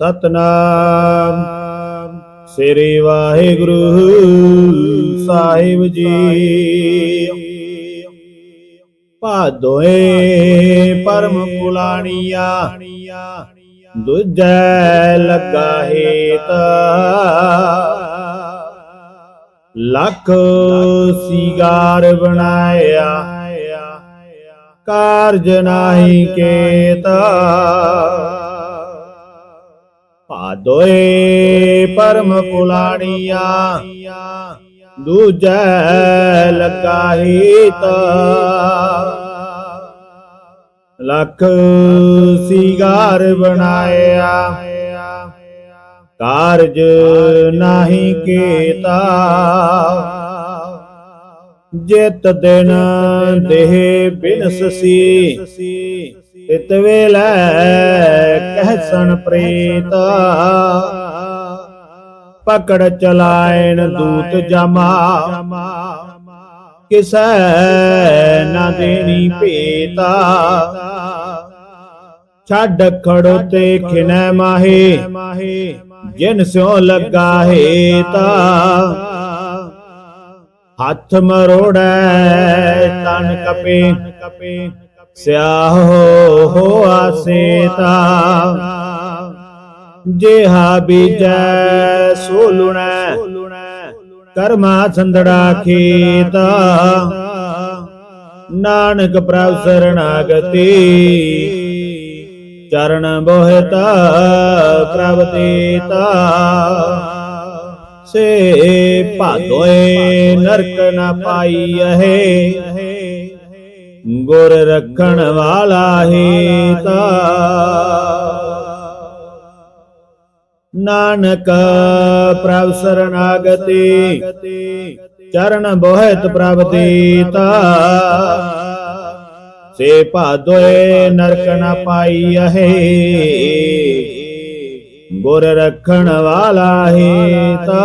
ਸਤਨਾਮ। ਸ੍ਰੀ ਵਾਹਿਗੁਰੂ ਸਾਹਿਬ ਜੀ। ਭਾਦੋਏ ਪਰਮ ਪੁਲਾਣੀਆ ਦੁਜੈ ਲੱਗਾ ਹੇਤ। ਲੱਖ ਸ਼ਿਗਾਰ ਬਣਾਇਆ, ਕਾਰਜ ਨਾਹੀ ਕੇਤਾ। ਦੋਏ ਪਰਮ ਪੁਲਾਣੀਆ ਦੂਜੈ ਲੱਗਾ ਹੀਤ ਲੱਖ ਸੀਗਾਰ ਬਣਾਇਆ। ਕਾਰਜ ਨਾਹੀ ਕੀਤਾ। ਜਿਤ ਦਿਨ ਦੇਹ ਬਿਨਸਸੀ ਤਿਤ ਵੇਲੇ ਕਹਿਸਣ ਪ੍ਰੇਤ। ਪਕੜ ਚਲਾਇਣ ਦੂਤ ਜਮਾ। ਕਿਸੈ ਨਾ ਦੇਣੀ ਭੇਤਾ। ਛੱਡ ਖੜੋਤੇ ਖਿਨੈ ਮਾਹੇ। ਜਿਨ ਸਿਓ ਲੱਗਾ ਹੇਤਾ। ਹੱਥ ਮਰੋੜੈ ਤਨ ਕਪੇ। ਸਿਆਹ ਹੋ ਆਸੇਤਾ। ਜਿਹਾ ਬੀਜੈ ਸੋ ਕਰਮਾ ਸੰਦੜਾ ਖੇਤਾ। ਨਾਨਕ ਪ੍ਰਭ ਸਰਣਾਗਤੀ, ਚਰਨ ਬੋਹਤਾ ਪ੍ਰਭ ਤੇਤਾ। ਸੇ ਭਾਦੋਏ ਨਰਕ ਨ ਪਾਈਐ ਗੁਰ ਰੱਖਣ ਵਾਲਾ ਹੇਤਾ। ਨਾਨਕ ਪ੍ਰਭ ਸਰਣਾਗਤੀ ਚਰਨ ਬੋਹਿਤ ਪ੍ਰਭ ਤੇਤਾ ਸੇ ਭਾਦੋਏ ਨਰਕ ਨ ਪਾਈਐ ਗੁਰ ਰੱਖਣ ਵਾਲਾ ਹੇਤਾ।